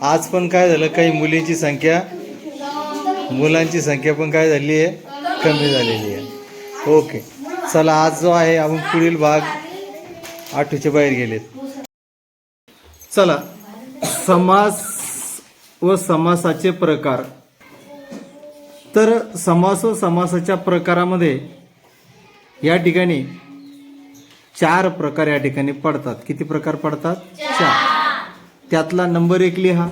आज पण काय झालं काही मुलींची संख्या मुलांची संख्या पण काय झाली आहे कमी झालेली आहे. ओके चला आज जो आहे आपण पुढील भाग आठवीच्या बाहेर गेलेत. चला समास व समासाचे प्रकार. तर समास व समासाच्या प्रकारामध्ये या ठिकाणी चार प्रकार या ठिकाणी पडतात. किती प्रकार पडतात? चार. त्यातला नंबर एक लिहा.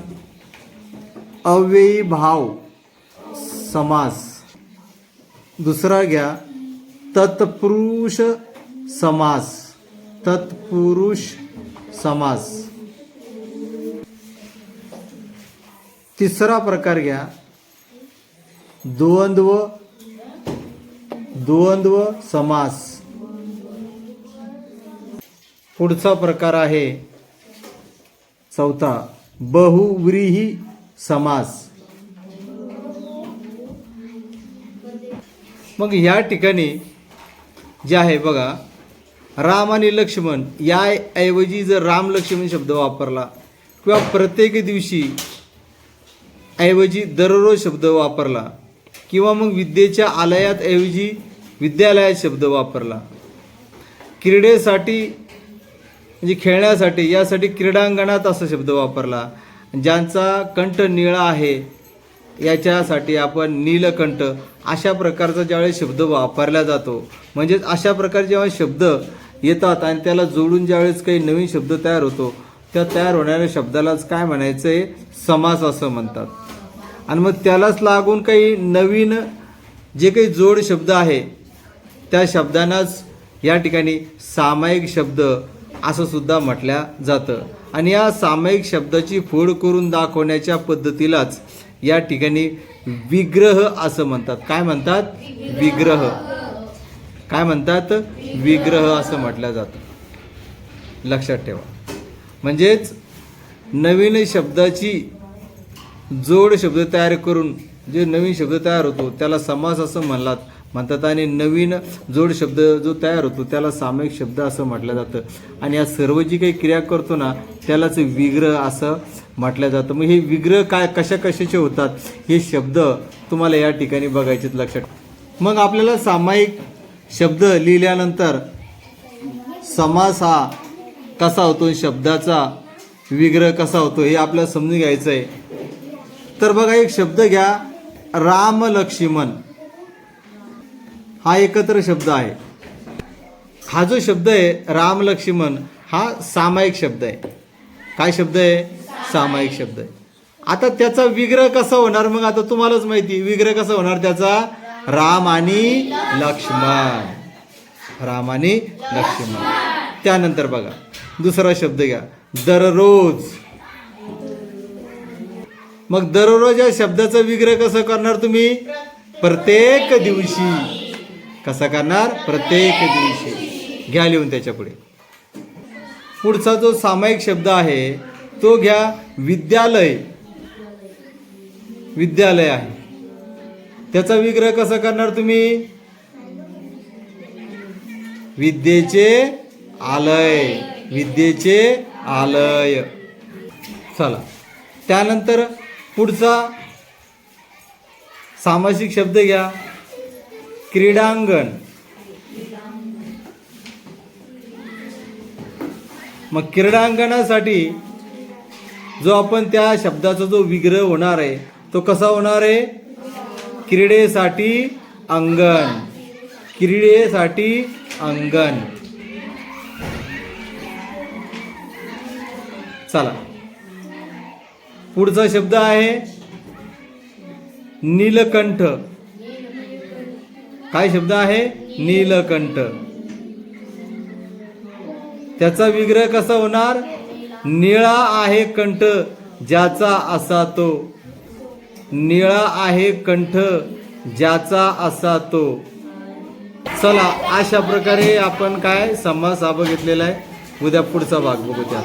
अव्ययी भाव समास. दुसरा घ्या. तत्पुरुष समास. तत्पुरुष समास. तिसरा प्रकार घ्या. द्वंद्व द्वंद्व समास. पुढचा प्रकार आहे चौथा बहुव्रीही समास. मग ह्या ठिकाणी जे आहे बघा राम आणि लक्ष्मण याऐवजी जर राम लक्ष्मण शब्द वापरला किंवा प्रत्येक दिवशी ऐवजी दररोज शब्द वापरला किंवा मग विद्येच्या आलयात ऐवजी विद्यालयात शब्द वापरला क्रीडेसाठी म्हणजे खेळण्यासाठी यासाठी क्रीडांगणात असा शब्द वापरला ज्यांचा कंठ निळा आहे याच्यासाठी आपण नीलकंठ अशा प्रकारचा ज्यावेळेस शब्द वापरला जातो. म्हणजेच अशा प्रकारे जेव्हा शब्द येतात आणि त्याला जोडून ज्यावेळेस काही नवीन शब्द तयार होतो त्या तयार होणाऱ्या शब्दालाच काय म्हणायचं? आहे समास असं म्हणतात. आणि मग त्यालाच लागून काही नवीन जे काही जोड शब्द आहे त्या शब्दांनाच या ठिकाणी सामायिक शब्द असं सुद्धा म्हटल्या जातं. आणि या सामायिक शब्दाची फोड करून दाखवण्याच्या पद्धतीलाच या ठिकाणी विग्रह असं म्हणतात. काय म्हणतात? विग्रह. काय म्हणतात? विग्रह असं म्हटलं जातं. लक्षात ठेवा. म्हणजेच नवीन शब्दाची जोड शब्द तयार करून जे नवीन शब्द तयार होतो त्याला समास असं म्हणलात. म्हणतात आणि नवीन जोड शब्द जो तयार होतो त्याला सामायिक शब्द असं म्हटलं जातं. आणि या सर्व जी काही क्रिया करतो ना त्यालाच विग्रह असं म्हटलं जातं. मग हे विग्रह काय कशा कशाचे होतात? हे शब्द तुम्हाला या ठिकाणी बघायचे लक्षात. मग आपल्याला सामायिक शब्द लिहिल्यानंतर समास हा कसा होतो शब्दाचा विग्रह कसा होतो हे आपल्याला समजून घ्यायचं आहे तर बघा एक शब्द घ्या राम लक्ष्मण हा एकत्र शब्द आहे. हा जो शब्द आहे राम लक्ष्मण हा सामायिक शब्द आहे. काय शब्द आहे? सामायिक शब्द आहे. आता त्याचा विग्रह कसा होणार? मग आता तुम्हालाच माहिती विग्रह कसा होणार? त्याचा राम आणि लक्ष्मण. राम आणि लक्ष्मण. त्यानंतर बघा दुसरा शब्द घ्या. दररोज. मग दररोज या शब्दाचा विग्रह कसं करणार तुम्ही? प्रत्येक दिवशी. कसा करणार? प्रत्येक दिवशी. घ्या लिहून त्याच्या पुढे. पुढचा जो सामायिक शब्द आहे तो घ्या विद्यालय. विद्यालय आहे. त्याचा विग्रह कसा करणार तुम्ही? विद्येचे आलय. विद्येचे आलय. चला. त्यानंतर पुढचा सामासिक शब्द घ्या. क्रीडांगण. मग क्रीडांगणासाठी जो आपण त्या शब्दाचा जो विग्रह होणार आहे तो कसा होणार आहे? क्रीडेसाठी अंगण. क्रीडेसाठी अंगण. चला. पुढचा शब्द आहे नीलकंठ. काय शब्द आहे? नीलकंठ. त्याचा विग्रह कसा होणार? निळा आहे कंठ ज्याचा असा तो. निळा आहे कंठ ज्याचा असा तो. चला अशा प्रकारे आपण काय समास हा बघितलेला आहे. उद्या पुढचा भाग बघू त्या